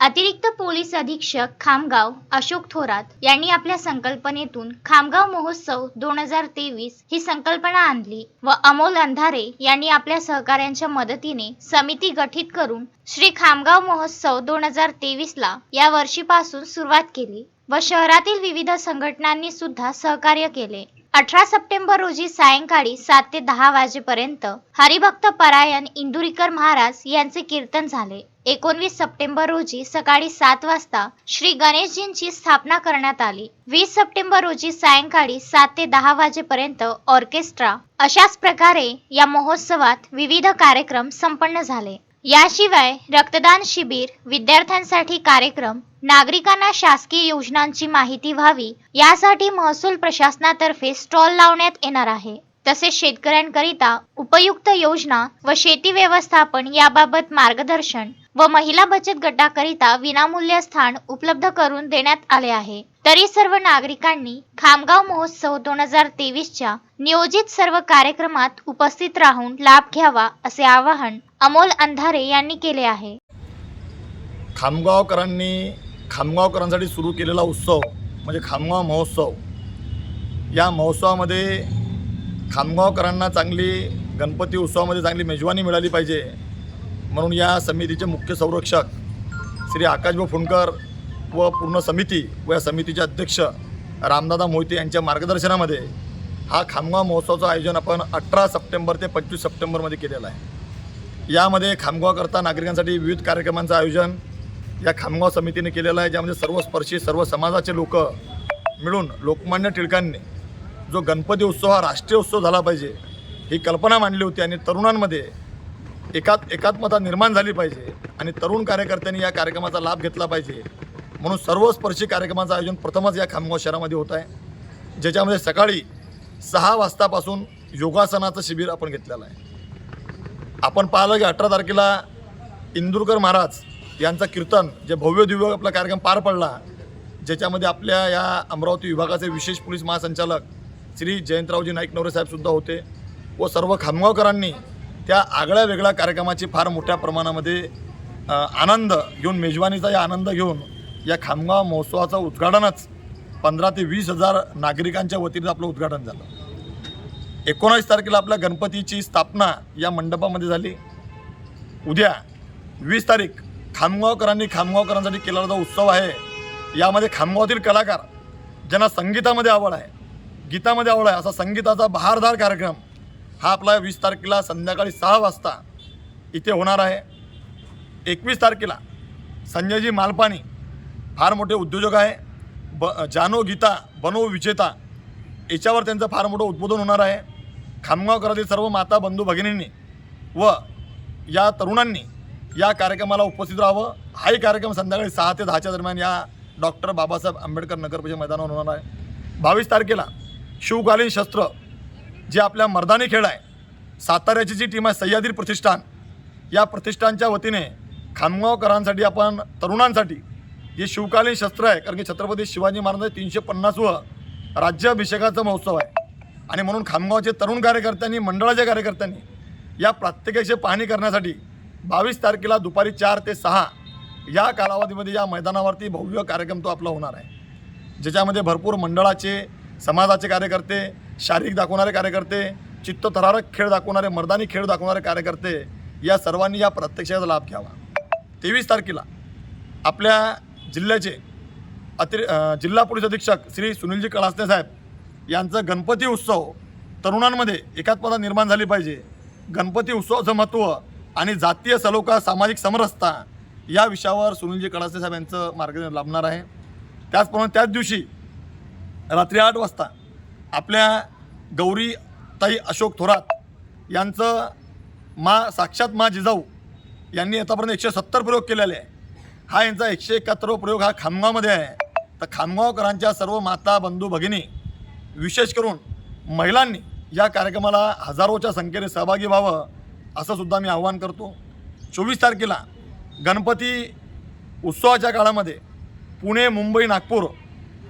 अतिरिक्त पोलीस अधीक्षक खामगाव अशोक थोरात यांनी आपल्या संकल्पनेतून खामगाव महोत्सव दोन हजार तेवीस ही संकल्पना आणली व अमोल अंधारे यांनी आपल्या सहकाऱ्यांच्या मदतीने समिती गठीत करून श्री खामगाव महोत्सव दोन हजार तेवीस ला या वर्षीपासून सुरुवात केली व शहरातील विविध संघटनांनी सुद्धा सहकार्य केले. अठरा सप्टेंबर रोजी सायंकाळी सात ते दहा वाजेपर्यंत हरिभक्त परायण इंदुरीकर महाराज यांचे कीर्तन झाले. एकोणवीस सप्टेंबर रोजी सकाळी सात वाजता श्री गणेशजींची स्थापना करण्यात आली. वीस सप्टेंबर रोजी सायंकाळी सात ते दहा वाजेपर्यंत ऑर्केस्ट्रा अशाच प्रकारे या महोत्सवात विविध कार्यक्रम संपन्न झाले. याशिवाय रक्तदान शिबिर विद्यार्थ्यांसाठी कार्यक्रम नागरिकांना शासकीय योजनांची माहिती व्हावी यासाठी महसूल प्रशासनातर्फे स्टॉल लावण्यात येणार आहे. तसेच शेतकऱ्यांकरिता उपयुक्त योजना व शेती व्यवस्थापन याबाबत मार्गदर्शन व महिला बचत गटाकरिता विनामूल्य स्थान उपलब्ध करून देण्यात आले आहे. तरी सर्व नागरिकांनी खामगाव महोत्सव दोन हजार तेवीसच्या नियोजित सर्व कार्यक्रमात उपस्थित राहून लाभ घ्यावा असे आवाहन अमोल अंधारे यांनी केले आहे. खामगावकरांनी खामगावकरांसाठी सुरू केलेला उत्सव म्हणजे खामगाव महोत्सव. या महोत्सवामध्ये खामगावकरांना चांगली गणपती उत्सवामध्ये चांगली मेजवानी मिळाली पाहिजे. म्हणून या समितीचे मुख्य संरक्षक श्री आकाशभाऊ फुंडकर व पूर्ण समिती व या समितीचे अध्यक्ष रामदादा मोहिते यांच्या मार्गदर्शनामध्ये हा खामगाव महोत्सवाचं आयोजन आपण अठरा सप्टेंबर ते पंचवीस सप्टेंबरमध्ये केलेलं आहे. यामध्ये खामगावकरता नागरिकांसाठी विविध कार्यक्रमांचं आयोजन या खामगाव समितीने केलेलं आहे ज्यामध्ये सर्व स्पर्शी सर्व समाजाचे लोक मिळून लोकमान्य टिळकांनी जो गणपती उत्सव हा राष्ट्रीय उत्सव झाला पाहिजे ही कल्पना मांडली होती आणि तरुणांमध्ये एकात एकात्मता निर्माण झाली पाहिजे आणि तरुण कार्यकर्त्यांनी या कार्यक्रमाचा लाभ घेतला पाहिजे. म्हणून सर्वस्पर्शी कार्यक्रमाचं आयोजन प्रथमच या खामगाव शहरामध्ये होत आहे. ज्याच्यामध्ये सकाळी सहा वाजतापासून योगासनाचं शिबिर आपण घेतलेलं आहे. आपण पाहिलं की अठरा तारखेला इंदुरकर महाराज यांचा कीर्तन जे भव्य दिव्य आपला कार्यक्रम पार पडला ज्याच्यामध्ये आपल्या या अमरावती विभागाचे विशेष पोलीस महासंचालक श्री जयंतरावजी नाईक नवरे साहेबसुद्धा होते व सर्व खामगावकरांनी त्या आगळ्या वेगळ्या कार्यक्रमाची फार मोठ्या प्रमाणामध्ये आनंद घेऊन मेजवानीचा या आनंद घेऊन या खामगाव महोत्सवाचं उद्घाटनच पंधरा ते वीस हजार नागरिकांच्या वतीनं आपलं उद्घाटन झालं. एकोणावीस तारखेला आपल्या गणपतीची स्थापना या मंडपामध्ये झाली. उद्या वीस तारीख खामगावकरांनी खामगावकरांसाठी केलेला जो उत्सव आहे यामध्ये खामगावातील कलाकार ज्यांना संगीतामध्ये आवड आहे गीतामध्ये आवड आहे. असा संगीताचा बहारदार कार्यक्रम हा आपला वीस तारखेला संध्याकाळी सहा वाजता इथे होणार आहे. एकवीस तारखेला संजयजी मालपाणी फार मोठे उद्योजक आहे. ब जानो गीता बनो विजेता याच्यावर त्यांचं फार मोठं उद्बोधन होणार आहे. खामगावकरातील सर्व माता बंधू भगिनींनी व या तरुणांनी या कार्यक्रमाला उपस्थित राहावं. हाही कार्यक्रम संध्याकाळी सहा ते दहाच्या दरम्यान या डॉक्टर बाबासाहेब आंबेडकर नगर परिषद मैदानावर होणार आहे. बावीस तारखेला शिवकालीन शस्त्र जे आपल्या मर्दानी खेळ आहे साताऱ्याची जी टीम आहे सह्याद्री प्रतिष्ठान या प्रतिष्ठानच्या वतीने खामगावकरांसाठी आपण तरुणांसाठी जे शिवकालीन शस्त्र आहे. कारण की छत्रपती शिवाजी महाराज तीनशे पन्नासवं राज्याभिषेकाचा महोत्सव आहे. आणि म्हणून खामगावचे तरुण कार्यकर्त्यांनी मंडळाच्या कार्यकर्त्यांनी या प्रत्येकाची पाहणी करण्यासाठी बावीस तारखेला दुपारी चार ते सहा या कालावधीमध्ये या मैदानावरती भव्य कार्यक्रम तो आपला होणार आहे. ज्याच्यामध्ये भरपूर मंडळाचे समाजाचे कार्यकर्ते शारीरिक दाखवणारे कार्यकर्ते चित्तथरारक खेळ दाखवणारे मर्दानी खेळ दाखवणारे कार्यकर्ते या सर्वांनी या प्रत्यक्षाचा लाभ घ्यावा. तेवीस तारखेला आपल्या जिल्ह्याचे अतिरि जिल्हा पोलीस अधीक्षक श्री सुनीलजी कळासने साहेब यांचं गणपती उत्सव तरुणांमध्ये एकात्मता निर्माण झाली पाहिजे. गणपती उत्सवाचं महत्त्व आणि जातीय सलोखा सामाजिक समरसता या विषयावर सुनीलजी कळासने साहेब यांचं मार्गदर्शन लाभणार आहे. त्याचप्रमाणे त्याच दिवशी रात्री आठ वाजता आपल्या गौरी ताई अशोक थोरात यांचं मा साक्षात मा जिजाऊ यांनी आतापर्यंत एकशे सत्तर प्रयोग केलेले आहे. हा यांचा एकशे एकाहत्तरवा प्रयोग हा खामगावमध्ये आहे. तर खामगावकरांच्या सर्व माता बंधू भगिनी विशेष करून महिलांनी या कार्यक्रमाला हजारोच्या संख्येने सहभागी व्हावं असं सुद्धा मी आव्हान करतो. चोवीस तारखेला गणपती उत्सवाच्या काळामध्ये पुणे मुंबई नागपूर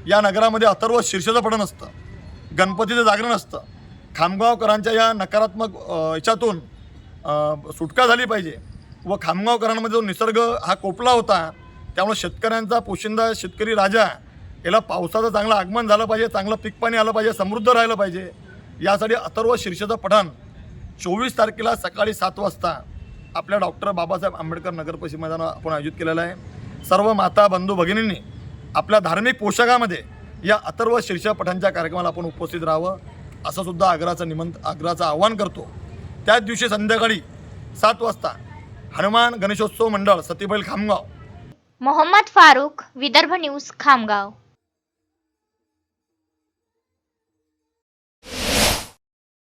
या नगरामध्ये अथर्व शीर्षाचं पडण असतं. गणपतीचं जागरण असतं. खामगावकरांच्या या नकारात्मक याच्यातून सुटका झाली पाहिजे व खामगावकरांमध्ये जो निसर्ग हा कोपला होता त्यामुळे शेतकऱ्यांचा पोशिंदा शेतकरी राजा याला पावसाचं चांगलं आगमन झालं पाहिजे चांगलं पीक पाणी आलं पाहिजे समृद्ध राहिलं पाहिजे. यासाठी अथर्व शीर्षाचं पठण चोवीस तारखेला सकाळी सात वाजता आपल्या डॉक्टर बाबासाहेब आंबेडकर नगरपरिषद मैदानावर आपण आयोजित केलेलं आहे. सर्व माता बंधू भगिनींनी आपल्या धार्मिक पोशाखामध्ये या अथर्व शीर्षपठांच्या कार्यक्रमाला आपण उपस्थित राहावं असं सुद्धा आग्रहाचं निमंत आग्रहाचं आव्हान करतो. त्याच दिवशी संध्याकाळी सात वाजता हनुमान गणेशोत्सव मंडळ सतीबैल खामगाव. मोहम्मद फारूक विदर्भ न्यूज खामगाव.